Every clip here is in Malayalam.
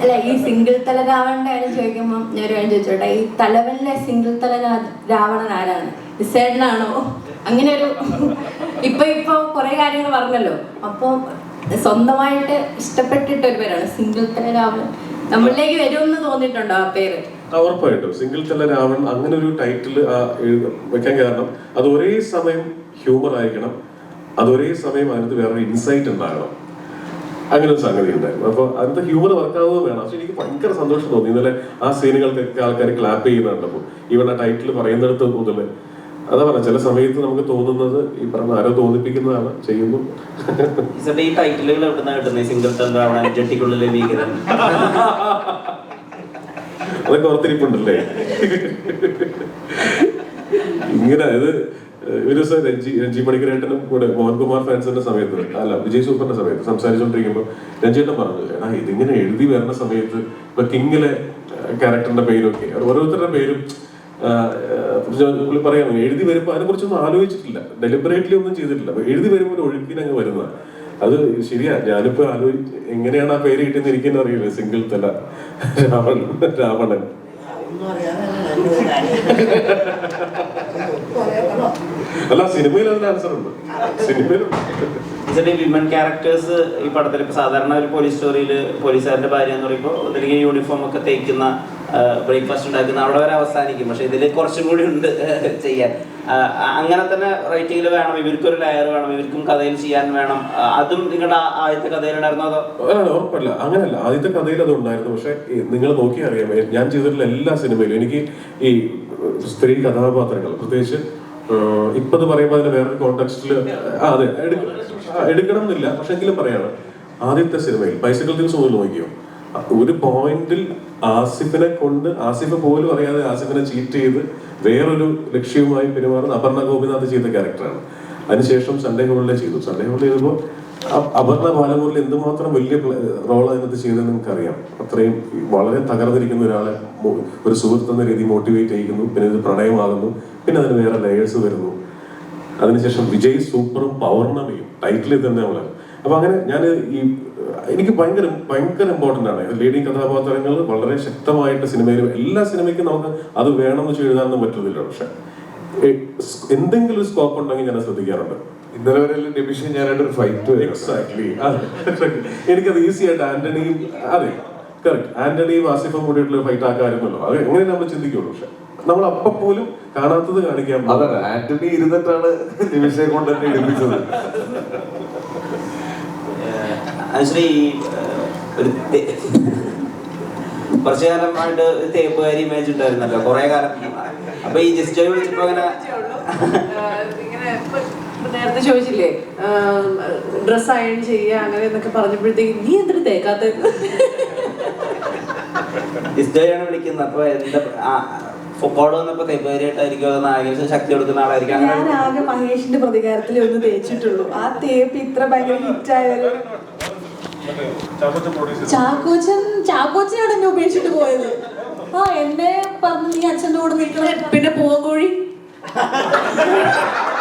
അല്ല ഈ സിംഗിൾ തല രാവണന്റെ കാര്യം ചോദിക്കുമ്പോൾ ഞാൻ ഒരു കാര്യം ചോദിച്ചോട്ടെ? ഈ തലവനിലെ സിംഗിൾ തല രാവണൻ ആരാണ്? നിസ്സേടനാണോ അങ്ങനെ ഒരു ഇപ്പൊ ഇപ്പൊ കുറെ കാര്യങ്ങൾ പറഞ്ഞല്ലോ. അപ്പൊ സ്വന്തമായിട്ട് ഇഷ്ടപ്പെട്ടിട്ട് ഒരു പേരാണ് സിംഗിൾ തല രാവണൻ നമ്മളിലേക്ക് വരുമെന്ന് തോന്നിയിട്ടുണ്ടോ ആ പേര്? ഉറപ്പായിട്ടും. സിംഗിൾ തല രാവൺ അങ്ങനെ ഒരു ടൈറ്റിൽ വെക്കാൻ കാരണം അത് ഒരേ സമയം ഹ്യൂമർ ആയിരിക്കണം. അത് ഒരേ സമയം അതിനകത്ത് വേറൊരു ഇൻസൈറ്റ് ഉണ്ടാകണം. അങ്ങനെ ഒരു സംഗതി ഉണ്ടായിരുന്നു. അപ്പൊ അതിന്റെ ഹ്യൂമർ വർക്കാവുന്നത് വേണം. പക്ഷെ എനിക്ക് ഭയങ്കര സന്തോഷം തോന്നി. ഇന്നലെ ആ സീനുകൾക്കൊക്കെ ആൾക്കാർ ക്ലാപ്പ് ചെയ്യുന്നുണ്ടപ്പോൾ ആ ടൈറ്റിൽ പറയുന്നിടത്ത് മുതൽ അതാ പറഞ്ഞ ചില സമയത്ത് നമുക്ക് തോന്നുന്നത് ഈ പറഞ്ഞ ആരോ തോന്നിപ്പിക്കുന്നതാണ് ചെയ്യുന്നു. ഈ ടൈറ്റിലുകൾ എവിടുന്ന കിട്ടുന്നത് സിംഗിൾ ജെട്ടിക്കുള്ളിലെ ഭീകരൻ. അതൊക്കെ ഓർത്തിരിപ്പുണ്ടല്ലേ? ഇങ്ങനെ ഇത് ഒരു ദിവസം രഞ്ജി രഞ്ജി പണിക്കരേട്ടനും കൂടെ മോഹൻകുമാർ ഫാൻസിന്റെ സമയത്ത് അല്ല വിജയ് സൂപ്പറിന്റെ സമയത്ത് സംസാരിച്ചുകൊണ്ടിരിക്കുമ്പോൾ രഞ്ജിയേട്ടൻ പറഞ്ഞു എടാ ഇതിങ്ങനെ എഴുതി വരുന്ന സമയത്ത് ഇപ്പൊ കിങ്ങിലെ ക്യാരക്ടറിന്റെ പേരൊക്കെ ഓരോരുത്തരുടെ പേരും പുള്ളി എഴുതി വരുമ്പോൾ അതിനെ കുറിച്ചൊന്നും ആലോചിച്ചിട്ടില്ല ഡെലിബറേറ്റ്ലി ഒന്നും ചെയ്തിട്ടില്ല എഴുതി വരുമ്പോൾ ഒരു ഒഴുക്കിനങ്ങ് വരുന്നതാണ് അത് ശരിയാ ഞാനിപ്പോ ആലോചിച്ച് എങ്ങനെയാണ് ആ പേര് കിട്ടിയെന്ന് എനിക്കെന്നെ അറിയില്ല സിംഗിൾ തല രാവണൻ. രാവണൻ അല്ല സിനിമയിൽ അതിന് ആൻസർ ഉണ്ട്. സിനിമയിൽ വിമൻ ക്യാരക്ടേഴ്സ് ഈ പടത്തിൽ ഇപ്പൊ സാധാരണ ഒരു പോലീസ് സ്റ്റോറിയിൽ പോലീസുകാരന്റെ ഭാര്യ എന്ന് പറയുമ്പോൾ ഒന്നില്ലെങ്കിൽ യൂണിഫോം ഒക്കെ തേക്കുന്ന ബ്രേക്ക്ഫാസ്റ്റ് ഉണ്ടാക്കുന്ന അവിടെ വരെ അവസാനിക്കും. പക്ഷെ ഇതിൽ കുറച്ചും കൂടി ഉണ്ട് ചെയ്യാൻ. അങ്ങനെ തന്നെ റൈറ്റിംഗിൽ വേണം ഇവർക്കൊരു ലയർ വേണം ഇവർക്കും കഥയിൽ ചെയ്യാൻ വേണം. അതും നിങ്ങളുടെ ആദ്യത്തെ കഥയിലുണ്ടായിരുന്നോ അതോ? ഉറപ്പല്ല. അങ്ങനല്ല ആദ്യത്തെ കഥയിൽ അത് ഉണ്ടായിരുന്നു. പക്ഷെ നിങ്ങൾ നോക്കി അറിയാം ഞാൻ ചെയ്തിട്ടുള്ള എല്ലാ സിനിമയിലും എനിക്ക് ഈ സ്ത്രീ കഥാപാത്രങ്ങൾ പ്രത്യേകിച്ച് ഇപ്പൊ ഇത് പറയുമ്പോൾ അതിന് വേറൊരു കോണ്ടെക്സ്റ്റിൽ അതെ എടുക്കണം എന്നില്ല പക്ഷെ എങ്കിലും പറയാണ് ആദ്യത്തെ സിനിമയിൽ ബൈസിക്കിൾ തിങ്സ് ഒന്ന് നോക്കിയോ? ഒരു പോയിന്റിൽ ആസിഫിനെ കൊണ്ട് ആസിഫ് പോലും അറിയാതെ ആസിഫിനെ ചീറ്റ് ചെയ്ത് വേറൊരു ലക്ഷ്യവുമായി പെരുമാറുന്ന അപർണ ഗോപിനാഥ് ചെയ്ത ക്യാരക്ടറാണ് അതിനുശേഷം സൺഡേ ഹോളിലെ ചെയ്തു. സൺഡേ ഹോളിൽ ചെയ്തപ്പോൾ അപർണ ബാലമുരളി എന്തുമാത്രം വലിയ റോൾ അതിനകത്ത് ചെയ്തെന്ന് നിങ്ങൾക്കറിയാം. അത്രയും വളരെ തകർന്നിരിക്കുന്ന ഒരാളെ ഒരു സുഹൃത്ത് എന്ന രീതി മോട്ടിവേറ്റ് ചെയ്യിക്കുന്നു. പിന്നെ ഇത് പ്രണയമാകുന്നു. പിന്നെ അതിന് വേറെ ലെയേഴ്സ് വരുന്നു. അതിനുശേഷം വിജയ് സൂപ്പറും പൗർണമിയും. ടൈറ്റിൽ തന്നെ നമ്മൾ അപ്പൊ അങ്ങനെ ഞാൻ ഈ എനിക്ക് ഭയങ്കര ഭയങ്കര ഇമ്പോർട്ടന്റ് ആണ്. ലീഡിങ് കഥാപാത്രങ്ങൾ വളരെ ശക്തമായിട്ട് സിനിമയിലും എല്ലാ സിനിമയ്ക്കും നമുക്ക് അത് വേണമെന്ന് വെച്ച് എഴുതാനൊന്നും പറ്റുന്നില്ല. പക്ഷെ എന്തെങ്കിലും ഒരു സ്കോപ്പ് ഉണ്ടെങ്കിൽ ഞാൻ ശ്രദ്ധിക്കാറുണ്ട്. ഇന്നലെ വരെ നിമിഷം ഞാനായിട്ട് ഒരു ഫൈറ്റ് എക്സാക്ട്ലി എനിക്കത് ഈസി ആയിട്ട് ആന്റണിയും അതെ കറക്റ്റ് ആന്റണിയും ആസിഫും കൂടിയിട്ടുള്ള ഫൈറ്റ് ആക്കാമായിരുന്നല്ലോ അത് എങ്ങനെ നമ്മൾ ചിന്തിക്കുള്ളൂ. പക്ഷെ നമ്മൾ അപ്പം പോലും കാണാത്തത് കാണിക്കാൻ അതെ ആന്റണി ഇരുന്നിട്ടാണ് നിമിഷയെ കൊണ്ട് തന്നെ എടുപ്പിച്ചത്. ഒരു കുറച്ചു കാലമായിട്ട് ഒരു തേപ്പുകാരി ഇമേജ് ഉണ്ടായിരുന്നല്ലോ. കുറെ കാലം. അപ്പൊ ഈ ജസ്റ്റ് വിളിച്ചപ്പോ അങ്ങനെ ഇങ്ങനെ ഇപ്പൊ നേരത്തെ ചോദിച്ചില്ലേ ഡ്രസ് അയൺ ചെയ്യുക അങ്ങനെ എന്നൊക്കെ പറഞ്ഞപ്പോഴത്തേക്ക് നീ എന്തിട്ട് തേക്കാത്ത? ജസ്റ്റ് വിളിക്കുന്നത്. അപ്പൊ എന്താ വന്നപ്പോ തേപ്പുകാരിയായിട്ടായിരിക്കും ശക്തി കൊടുക്കുന്ന ആളായിരിക്കും? ഞാൻ അങ്ങനെ ആകെ മഹേഷിന്റെ പ്രതികാരത്തിൽ ഒന്ന് തേച്ചിട്ടുള്ളൂ. ആ തേപ്പ് ഇത്ര ഭയങ്കര ഹിറ്റായൊരു ചാക്കോച്ചൻ ചാക്കോച്ചനാണ് എന്നെ ഉപേക്ഷിച്ചിട്ട് പോയത്. ആ എന്നെ പറഞ്ഞ് നീ അച്ഛന്റെ കൂടെ നിൽക്കണം. പിന്നെ പൂവങ്കോഴി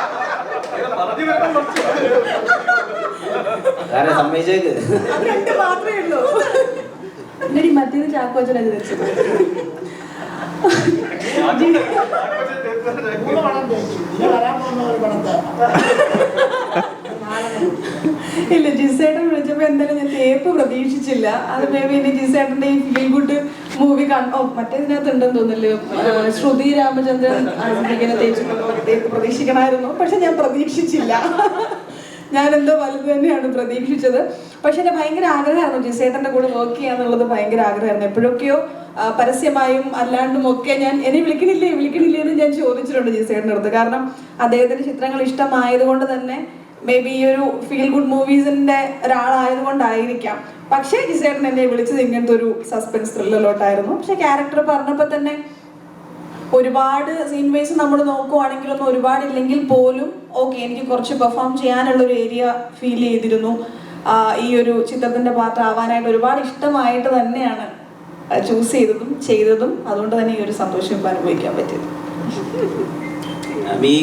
കാരണം സമ്മതിച്ചേക്ക്? അത് രണ്ട് മാത്രമേ ഉള്ളൂ. എന്നിട്ട് മറ്റേത് ചാക്കോച്ചനാണ് വെച്ചത്. ഇല്ല ജിസേട്ടൻ വിളിച്ചപ്പോ എന്തായാലും ഞാൻ തേപ്പ് പ്രതീക്ഷിച്ചില്ല. അത് മേ ബി ഇനി ജിസേട്ടന്റെ ഈ ഫീൽ ഗുഡ് മൂവി മറ്റേതിനകത്ത് ഉണ്ടെന്ന് തോന്നുന്നു ശ്രുതി രാമചന്ദ്രൻ ഇങ്ങനെ തേച്ചിട്ടുണ്ടോ? തേപ്പ് പ്രതീക്ഷിക്കണമായിരുന്നു. പക്ഷെ ഞാൻ പ്രതീക്ഷിച്ചില്ല. ഞാൻ എന്തോ വലുത് തന്നെയാണ് പ്രതീക്ഷിച്ചത്. പക്ഷെ എന്റെ ഭയങ്കര ആഗ്രഹമായിരുന്നു. ജിസേട്ടന്റെ കൂടെ വർക്ക് ചെയ്യാന്നുള്ളത് ഭയങ്കര ആഗ്രഹമായിരുന്നു. എപ്പോഴൊക്കെയോ പരസ്യമായും അല്ലാണ്ടും ഒക്കെ ഞാൻ എന്നെ വിളിക്കണില്ലേ വിളിക്കണില്ലേ എന്ന് ഞാൻ ചോദിച്ചിട്ടുണ്ട് ജിസേട്ടന്റെ അടുത്ത്. കാരണം അദ്ദേഹത്തിന്റെ ചിത്രങ്ങൾ ഇഷ്ടമായതുകൊണ്ട് തന്നെ മേ ബി ഈ ഒരു ഫീൽ ഗുഡ് മൂവീസിന്റെ ഒരാളായതുകൊണ്ടായിരിക്കാം പക്ഷേ ജിസേട്ടൻ എന്നെ വിളിച്ചത് ഇങ്ങനത്തെ ഒരു സസ്പെൻസ് ത്രില്ലറിലോട്ടായിരുന്നു പക്ഷെ ക്യാരക്ടർ പറഞ്ഞപ്പോൾ തന്നെ ഒരുപാട് സീൻ വൈസ് നമ്മൾ നോക്കുവാണെങ്കിലൊന്നും ഒരുപാട് ഇല്ലെങ്കിൽ പോലും ഓക്കെ എനിക്ക് കുറച്ച് പെർഫോം ചെയ്യാനുള്ള ഒരു ഏരിയ ഫീൽ ചെയ്തിരുന്നു ഈ ഒരു ചിത്രത്തിന്റെ പാത്രമാവാനായിട്ട് ഒരുപാട് ഇഷ്ടമായിട്ട് തന്നെയാണ് ചൂസ് ചെയ്തതും ചെയ്തതും. അതുകൊണ്ട് തന്നെ ഈ ഒരു സന്തോഷം അനുഭവിക്കാൻ പറ്റിയത്. ഈ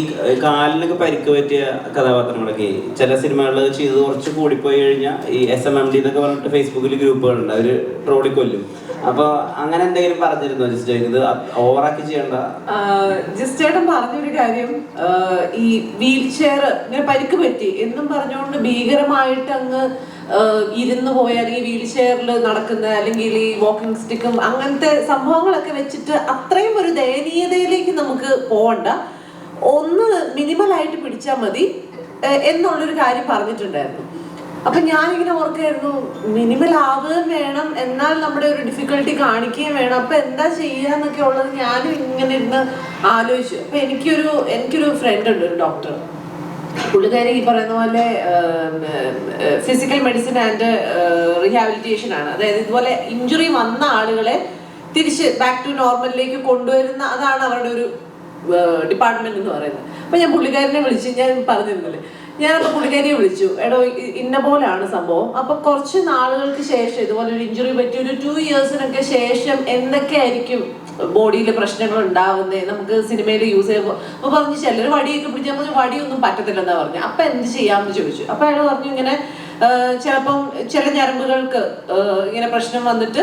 കാലിനൊക്കെ പരിക്ക് പറ്റിയ കഥാപാത്രങ്ങളൊക്കെ ചില സിനിമകളിൽ ചെയ്ത് കുറച്ച് കൂടിപ്പോയി കഴിഞ്ഞാൽ ഈ എസ് എം എം ഡി എന്നൊക്കെ പറഞ്ഞിട്ട് ഫേസ്ബുക്കിൽ ഗ്രൂപ്പുകളുണ്ട്. അവർ ട്രോളി കൊല്ലും. അപ്പൊ അങ്ങനെ എന്തെങ്കിലും പറഞ്ഞിരുന്നോ ജസ്റ്റ് ഇത് ഓവറാക്കി ചെയ്യണ്ട? ജസ്റ്റ് ചേട്ടൻ പറഞ്ഞൊരു കാര്യം ഈ വീൽ ചെയർ ഇങ്ങനെ പരിക്ക് പറ്റി. എന്നും പറഞ്ഞുകൊണ്ട് ഭീകരമായിട്ട് അങ്ങ് ഇരുന്ന് പോയ അല്ലെങ്കിൽ വീൽ ചെയറിൽ നടക്കുന്ന അല്ലെങ്കിൽ ഈ വാക്കിംഗ് സ്റ്റിക്കും അങ്ങനത്തെ സംഭവങ്ങളൊക്കെ വെച്ചിട്ട് അത്രയും ഒരു ദയനീയതയിലേക്ക് നമുക്ക് പോകണ്ട ഒന്ന് മിനിമലായിട്ട് പിടിച്ചാൽ മതി. എന്നുള്ളൊരു കാര്യം പറഞ്ഞിട്ടുണ്ടായിരുന്നു. അപ്പൊ ഞാനിങ്ങനെ ഓർക്കായിരുന്നു മിനിമൽ ആവുകയും വേണം എന്നാൽ നമ്മുടെ ഒരു ഡിഫിക്കൽട്ടി കാണിക്കുകയും വേണം. അപ്പൊ എന്താ ചെയ്യാന്നൊക്കെ ഉള്ളത് ഞാനും ഇങ്ങനെ ഇരുന്ന് ആലോചിച്ചു. അപ്പൊ എനിക്കൊരു എനിക്കൊരു ഫ്രണ്ട് ഉണ്ട് ഒരു ഡോക്ടർ പുള്ളിക്കാരി ഈ പറയുന്ന പോലെ ഫിസിക്കൽ മെഡിസിൻ ആൻഡ് റീഹാബിലിറ്റേഷൻ ആണ്. അതായത് ഇതുപോലെ ഇഞ്ചുറി വന്ന ആളുകളെ തിരിച്ച് ബാക്ക് ടു നോർമലിലേക്ക് കൊണ്ടുവരുന്ന അതാണ് അവരുടെ ഒരു ഡിപ്പാർട്ട്മെന്റ് എന്ന് പറയുന്നത്. അപ്പൊ ഞാൻ പുള്ളിക്കാരനെ വിളിച്ച് ഞാൻ പറഞ്ഞിരുന്നില്ലേ? ഞാനപ്പോ പുള്ളിക്കാരിയെ വിളിച്ചു. എടോ ഇന്ന പോലാണ് സംഭവം. അപ്പൊ കുറച്ച് നാളുകൾക്ക് ശേഷം ഇതുപോലെ ഒരു ഇഞ്ചുറി പറ്റി ഒരു ടു ഇയേഴ്സിനൊക്കെ ശേഷം എന്തൊക്കെ ആയിരിക്കും ബോഡിയിൽ പ്രശ്നങ്ങൾ ഉണ്ടാവുന്നത് നമുക്ക് സിനിമയിൽ യൂസ് ചെയ്യുമ്പോൾ അപ്പൊ പറഞ്ഞു ചിലർ വടിയൊക്കെ പിടിച്ചാൽ പറഞ്ഞു വടിയൊന്നും പറ്റത്തില്ലെന്നാ പറഞ്ഞു. അപ്പൊ എന്ത് ചെയ്യാമെന്ന് ചോദിച്ചു. അപ്പൊ അയാൾ പറഞ്ഞു ഇങ്ങനെ ചിലപ്പം ചില ഞരമ്പുകൾക്ക് ഇങ്ങനെ പ്രശ്നം വന്നിട്ട്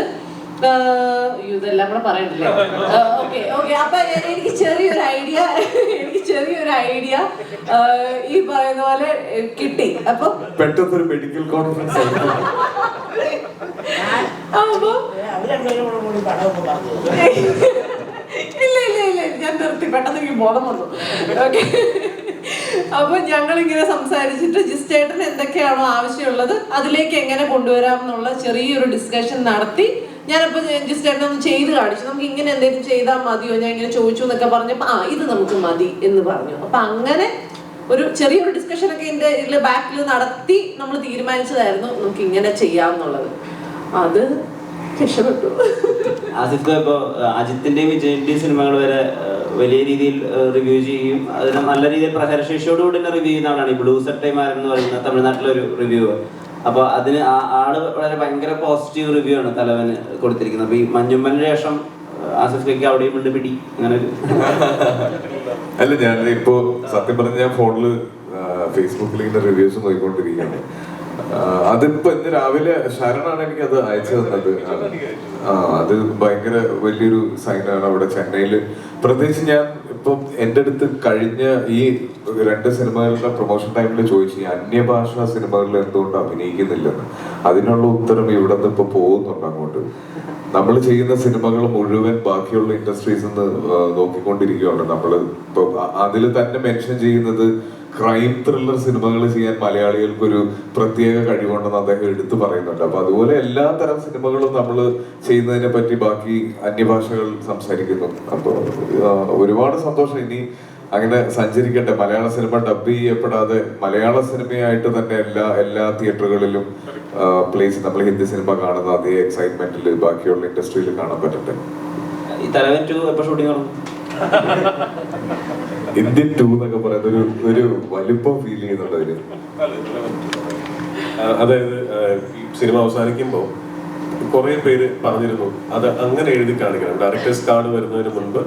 ഇതെല്ലാം കൂടെ പറയണ്ടല്ലേ? ഓക്കെ ഓക്കെ അപ്പൊ എനിക്ക് ചെറിയൊരു ഐഡിയ എനിക്ക് ചെറിയൊരു ഐഡിയ ഈ പറയുന്ന പോലെ കിട്ടി. അപ്പൊ? പെട്ടെന്നൊരു മെഡിക്കൽ കോൺഫറൻസ് അപ്പൊ? ഇല്ല ഇല്ല ഇല്ല ഞാൻ നിർത്തി. പെട്ടെന്ന് എനിക്ക് ബോധം വന്നു. ഓക്കെ. അപ്പൊ ഞങ്ങൾ ഇങ്ങനെ സംസാരിച്ചിട്ട് ജിസ്റ്റേട്ടൻ എന്തൊക്കെയാണോ ആവശ്യമുള്ളത് അതിലേക്ക് എങ്ങനെ കൊണ്ടുവരാം എന്നുള്ള ചെറിയൊരു ഡിസ്കഷൻ നടത്തി ഞാനപ്പോ ജിസ്റ്റേട്ടൻ ഒന്ന് ചെയ്ത് കാണിച്ചു. നമുക്ക് ഇങ്ങനെ എന്തെങ്കിലും ചെയ്താൽ മതിയോ? ഞാൻ ഇങ്ങനെ ചോദിച്ചു എന്നൊക്കെ പറഞ്ഞപ്പോ ആ ഇത് നമുക്ക് മതി എന്ന് പറഞ്ഞു. അപ്പൊ അങ്ങനെ ഒരു ചെറിയൊരു ഡിസ്കഷൻ ഒക്കെ എന്റെ ഇതിൽ ബാക്കിൽ നടത്തി നമ്മൾ തീരുമാനിച്ചതായിരുന്നു നമുക്ക് ഇങ്ങനെ ചെയ്യാമെന്നുള്ളത്. അത് രക്ഷപ്പെട്ടു. ആസിഫ് ഇപ്പോ അജിത്തിന്റെയും വിജയന്റെയും സിനിമകൾ വരെ വലിയ രീതിയിൽ റിവ്യൂ ചെയ്യും അതിന് നല്ല രീതിയിൽ പ്രഹരശേഷിയോടുകൂടി റിവ്യൂ ചെയ്യുന്ന ആളാണ് ഈ ബ്ലൂ സെട്ടൈമാരെന്ന് പറയുന്ന തമിഴ്നാട്ടിലെ ഒരു റിവ്യൂ അപ്പൊ അതിന് ആ- ആൾ വളരെ ഭയങ്കര പോസിറ്റീവ് റിവ്യൂ ആണ് തലവന് കൊടുത്തിരിക്കുന്നത്. അപ്പൊ ഈ മഞ്ഞുമ്മലിന് ശേഷം ആസിഫിലേക്ക് അവിടെയും ഉണ്ട് പിടി. അങ്ങനെ അല്ല ഞാൻ ഇപ്പോ സത്യം പറഞ്ഞ ഞാൻ ഫോണിൽ ഫേസ്ബുക്കിൽ ഇങ്ങനെ റിവ്യൂസ് നോക്കിക്കൊണ്ടിരിക്കുകയാണ്. അതിപ്പോ ഇന്ന് രാവിലെ ശരണാണ് എനിക്ക് അത് അയച്ചു തന്നത്. ആ അത് ഭയങ്കര വലിയൊരു സൈനാണ് അവിടെ ചെന്നൈയിൽ പ്രത്യേകിച്ച് ഞാൻ ഇപ്പം എന്റെ അടുത്ത് കഴിഞ്ഞ ഈ രണ്ട് സിനിമകളുടെ പ്രൊമോഷൻ ടൈമിൽ ചോദിച്ചു ഈ അന്യഭാഷാ സിനിമകളിൽ എന്തുകൊണ്ട് അഭിനയിക്കുന്നില്ലെന്ന്? അതിനുള്ള ഉത്തരം ഇവിടെ നിന്ന് ഇപ്പൊ പോകുന്നുണ്ട് അങ്ങോട്ട്. നമ്മൾ ചെയ്യുന്ന സിനിമകൾ മുഴുവൻ ബാക്കിയുള്ള ഇൻഡസ്ട്രീസ് നിന്ന് നോക്കിക്കൊണ്ടിരിക്കുകയാണ് നമ്മൾ ഇപ്പൊ അതിൽ തന്നെ മെൻഷൻ ചെയ്യുന്നത് ക്രൈം ത്രില്ലർ സിനിമകൾ ചെയ്യാൻ മലയാളികൾക്ക് ഒരു പ്രത്യേക കഴിവുണ്ടെന്ന് അദ്ദേഹം എടുത്തു പറയുന്നുണ്ട്. അപ്പൊ അതുപോലെ എല്ലാ തരം സിനിമകളും നമ്മൾ ചെയ്യുന്നതിനെ പറ്റി ബാക്കി അന്യഭാഷകൾ സംസാരിക്കുന്നു. അപ്പോൾ ഒരുപാട് സന്തോഷം. ഇനി അങ്ങനെ സഞ്ചരിക്കട്ടെ. മലയാള സിനിമ ഡബ് ചെയ്യപ്പെടാതെ മലയാള സിനിമയായിട്ട് തന്നെ എല്ലാ എല്ലാ തിയേറ്ററുകളിലും പ്ലേസ് നമ്മൾ ഹിന്ദി സിനിമ കാണുന്ന അതേ എക്സൈറ്റ്മെന്റിൽ ബാക്കിയുള്ള ഇൻഡസ്ട്രിയിൽ കാണാൻ പറ്റട്ടെ. ഈ തലവൻ എപ്പോ ഷൂട്ടിംഗ് തുടങ്ങും ഇന്ത്യൻ ടൂ എന്നൊക്കെ പറയുന്നത് ഒരു ഒരു വലിപ്പം ഫീൽ ചെയ്യുന്നുണ്ട് അതിന് അതായത് സിനിമ അവസാനിക്കുമ്പോൾ കുറെ പേര് പറഞ്ഞിരുന്നു അത് അങ്ങനെ എഴുതി കാണിക്കണം. ഡയറക്ടേഴ്സ് കാർഡ് വരുന്നതിന് മുൻപ്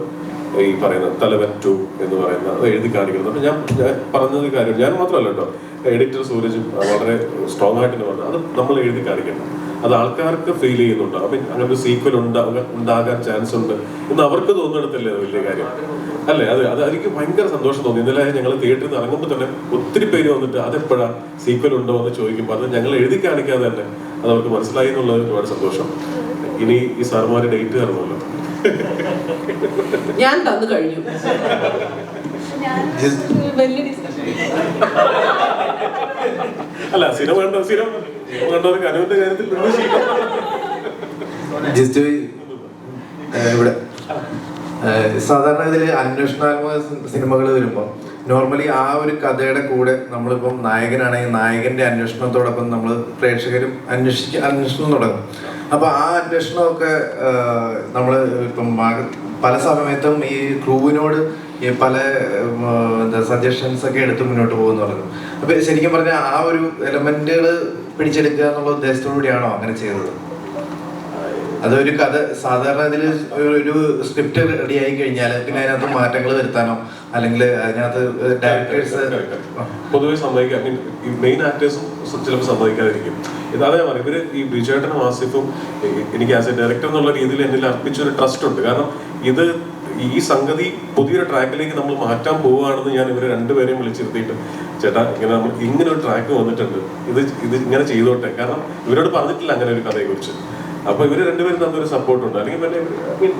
ഈ പറയുന്ന തലവൻ ടു എന്ന് പറയുന്ന അത് എഴുതി കാണിക്കണം. അപ്പൊ ഞാൻ ഞാൻ പറഞ്ഞത് കാര്യം ഞാൻ മാത്രമല്ല കേട്ടോ എഡിറ്റർ സൂരജും വളരെ സ്ട്രോങ് ആയിട്ട് പറഞ്ഞു അത് നമ്മൾ എഴുതി കാണിക്കണം. അത് ആൾക്കാർക്ക് ഫീൽ ചെയ്യുന്നുണ്ട്. അപ്പൊ അങ്ങനെ ഒരു സീക്വൽ ഉണ്ടാ ഉണ്ടാകാൻ ചാൻസ് ഉണ്ട് എന്ന് അവർക്ക് തോന്നുന്നിടത്തല്ലേ വലിയ കാര്യം. അല്ലേ? അത് അത് എനിക്ക് ഭയങ്കര സന്തോഷം തോന്നി. ഇന്നലെ ഞങ്ങൾ തിയേറ്ററിൽ നിന്ന് ഇറങ്ങുമ്പോൾ തന്നെ ഒത്തിരി പേര് വന്നിട്ട് അതെപ്പോഴാ സീക്വൽ ഉണ്ടോ എന്ന് ചോദിക്കുമ്പോൾ അത് ഞങ്ങൾ എഴുതി കാണിക്കാതെ തന്നെ അത് അവർക്ക് മനസ്സിലായി എന്നുള്ളത് ഒരുപാട് സന്തോഷം. ഇനി ഈ സാർമാര് ഡേറ്റ് തരണമല്ലോ. ഞാൻ തന്നു കഴിഞ്ഞു. വലിയ അല്ല സിനിമ കണ്ട സിനിമ കണ്ടവർക്ക് അനുവിന്റെ കാര്യത്തിൽ? ജസ്റ്റ് ഇവിടെ സാധാരണ ഇതിൽ അന്വേഷണാത്മക സിനിമകൾ വരുമ്പോൾ നോർമലി ആ ഒരു കഥയുടെ കൂടെ നമ്മളിപ്പം നായകനാണെങ്കിൽ നായകന്റെ അന്വേഷണത്തോടൊപ്പം നമ്മൾ പ്രേക്ഷകരും അന്വേഷിച്ച് അന്വേഷണം തുടങ്ങും അപ്പൊ ആ അന്വേഷണമൊക്കെ നമ്മൾ ഇപ്പം പല സമയത്തും ഈ ക്രൂവിനോട് ഈ പല എന്താ സജഷൻസ് ഒക്കെ എടുത്ത് മുന്നോട്ട് പോകുന്നു പറഞ്ഞു. അപ്പൊ ശരിക്കും പറഞ്ഞാൽ ആ ഒരു എലമെന്റുകൾ പിടിച്ചെടുക്കുക എന്നുള്ള ഉദ്ദേശത്തോടുകൂടിയാണോ അങ്ങനെ ചെയ്തത്? അതൊരു കഥ സാധാരണ ഇതിൽ ഒരു സ്ക്രിപ്റ്റ് റെഡി ആയി കഴിഞ്ഞാൽ പിന്നെ അതിനകത്ത് മാറ്റങ്ങൾ വരുത്താനോ അല്ലെങ്കിൽ അതിനകത്ത് ഡയറക്ടേഴ്സ് പൊതുവെ സമ്മതിക്കാം. ഈ മെയിൻ ആക്ടേഴ്സും ചിലപ്പോൾ സമ്മതിക്കാതിരിക്കും. ഇതാണ് ഞാൻ പറയുന്നത്. ഇവർ ഈ ബിജുവേട്ടനും ആസിഫും എനിക്ക് ആസ് എ ഡയറക്ടർ എന്നുള്ള രീതിയിൽ എന്നിൽ അർപ്പിച്ച ഒരു ട്രസ്റ്റ് ഉണ്ട്. കാരണം ഇത് ഈ സംഗതി പുതിയൊരു ട്രാക്കിലേക്ക് നമ്മൾ മാറ്റാൻ പോവുകയാണെന്ന് ഞാൻ ഇവരെ രണ്ടുപേരെയും വിളിച്ചിരുത്തിയിട്ട് ചേട്ടാ ഇങ്ങനെ നമ്മൾ ഇങ്ങനെ ഒരു ട്രാക്ക് വന്നിട്ടുണ്ട്. ഇത് ഇത് ഇങ്ങനെ ചെയ്തോട്ടെ. കാരണം ഇവരോട് പറഞ്ഞിട്ടില്ല അങ്ങനെ ഒരു കഥയെ കുറിച്ച് അപ്പൊ ഇവർ രണ്ടുപേരും തന്നൊരു സപ്പോർട്ട് ഉണ്ട്. അല്ലെങ്കിൽ പിന്നെ mean,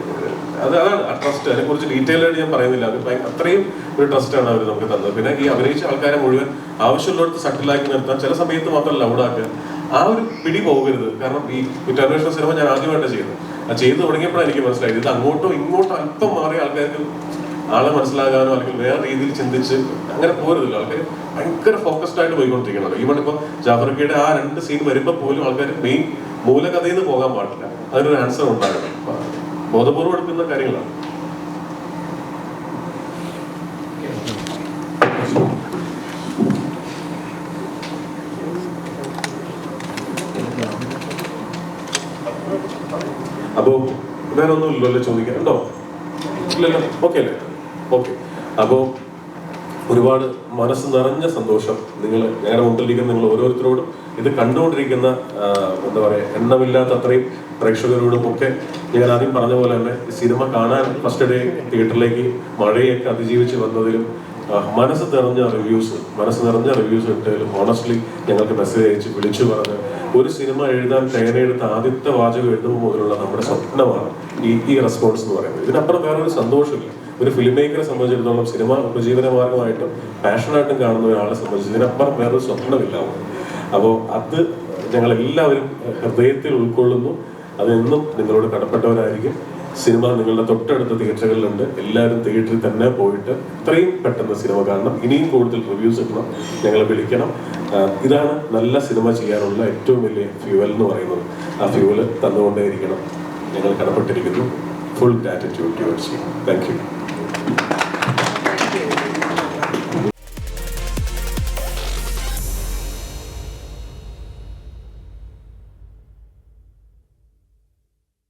അത് അതാണ് ട്രസ്റ്റ് അതിനെ കുറിച്ച് ഡീറ്റെയിൽ ആയിട്ട് ഞാൻ പറയുന്നില്ല. അത് അത്രയും ഒരു ട്രസ്റ്റ് ആണ് അവർ നമുക്ക് തന്നത്. പിന്നെ ഈ അഭിനയിച്ച ആൾക്കാരെ മുഴുവൻ ആവശ്യമുള്ളിടത്ത് സട്ടിലാക്കി നിർത്താൻ ചില സമയത്ത് മാത്രം ലൗഡാക്കുക ആ ഒരു പിടി പോകരുത്. കാരണം ഈ കുറ്റാന്വേഷണ സിനിമ ഞാൻ ആദ്യമായിട്ടാണ് ചെയ്യുന്നത്. അത് ചെയ്തു തുടങ്ങിയപ്പോഴാണ് എനിക്ക് മനസ്സിലായത്. ഇത് അങ്ങോട്ടോ ഇങ്ങോട്ടോ അല്പം മാറി ആൾക്കാർക്ക് ആളെ മനസ്സിലാകാനോ അല്ലെങ്കിൽ വേറെ രീതിയിൽ ചിന്തിച്ച് അങ്ങനെ പോരുന്നില്ല ആൾക്കാർ ഭയങ്കര ഫോക്കസ്ഡ് ആയിട്ട് പോയിക്കൊണ്ടിരിക്കണം ഈവൺ ഇപ്പൊ ജാഫർക്കയുടെ ആ രണ്ട് സീൻ വരുമ്പോൾ പോലും ആൾക്കാർ മെയിൻ മൂലകഥയിൽ നിന്ന് പോകാൻ പാടില്ല. അതിനൊരു ആൻസർ ഉണ്ടാകണം. ബോധപൂർവം എടുക്കുന്ന കാര്യങ്ങളാണ്. അപ്പോ വേറെ ഒന്നും ഇല്ലല്ലോ ചോദിക്കാൻ. ഉണ്ടോ? ഇല്ലല്ലോ. ഓക്കെ അല്ലേ? ഓക്കെ അപ്പോ ഒരുപാട് മനസ്സ് നിറഞ്ഞ സന്തോഷം നിങ്ങൾ ഞങ്ങളുടെ മുമ്പിലിരിക്കുന്ന നിങ്ങൾ ഓരോരുത്തരോടും. ഇത് കണ്ടുകൊണ്ടിരിക്കുന്ന എന്താ പറയുക എണ്ണമില്ലാത്ത അത്രയും പ്രേക്ഷകരോടും ഒക്കെ ഞാൻ ആദ്യം പറഞ്ഞ പോലെ തന്നെ സിനിമ കാണാൻ ഫസ്റ്റ് ഡേ തിയേറ്ററിലേക്ക് മഴയൊക്കെ അതിജീവിച്ച് വന്നതിലും മനസ്സ് നിറഞ്ഞ റിവ്യൂസ് മനസ്സ് നിറഞ്ഞ റിവ്യൂസ് ഇട്ടതിലും ഓണസ്റ്റ്ലി ഞങ്ങൾക്ക് മെസ്സേജ് അയച്ച് വിളിച്ചു പറഞ്ഞ് ഒരു സിനിമ എഴുതാൻ പേനയെടുത്ത് ആദ്യത്തെ വാചകം എഴുതുമ്പോൾ മുതലുള്ള നമ്മുടെ സ്വപ്നമാണ് ഈ ഈ റെസ്പോൺസ് എന്ന് പറയുന്നത്. ഇതിനപ്പുറം വേറെ ഒരു സന്തോഷമില്ല. ഒരു ഫിലിം മേക്കറെ സംബന്ധിച്ചിടത്തോളം സിനിമ ഉപജീവന മാർഗമായിട്ടും പാഷനായിട്ടും കാണുന്ന ഒരാളെ സംബന്ധിച്ച് ഇതിനപ്പുറം വേറൊരു സ്വപ്നമില്ല അപ്പോൾ അത് ഞങ്ങൾ എല്ലാവരും ഹൃദയത്തിൽ ഉൾക്കൊള്ളുന്നു. അതെന്നും നിങ്ങളോട് കടപ്പെട്ടവരായിരിക്കും. സിനിമ നിങ്ങളുടെ തൊട്ടടുത്ത തിയേറ്ററുകളിലുണ്ട്. എല്ലാവരും തിയേറ്ററിൽ തന്നെ പോയിട്ട് ഇത്രയും പെട്ടെന്ന് സിനിമ കാണണം. ഇനിയും കൂടുതൽ റിവ്യൂസ് ഇടണം. ഞങ്ങളെ വിളിക്കണം. ഇതാണ് നല്ല സിനിമ ചെയ്യാനുള്ള ഏറ്റവും വലിയ ഫ്യൂവൽ എന്ന് പറയുന്നത്. ആ ഫ്യൂവൽ തന്നുകൊണ്ടേയിരിക്കണം. ഞങ്ങൾ കടപ്പെട്ടിരിക്കുന്നു. Full gratitude towards you thank you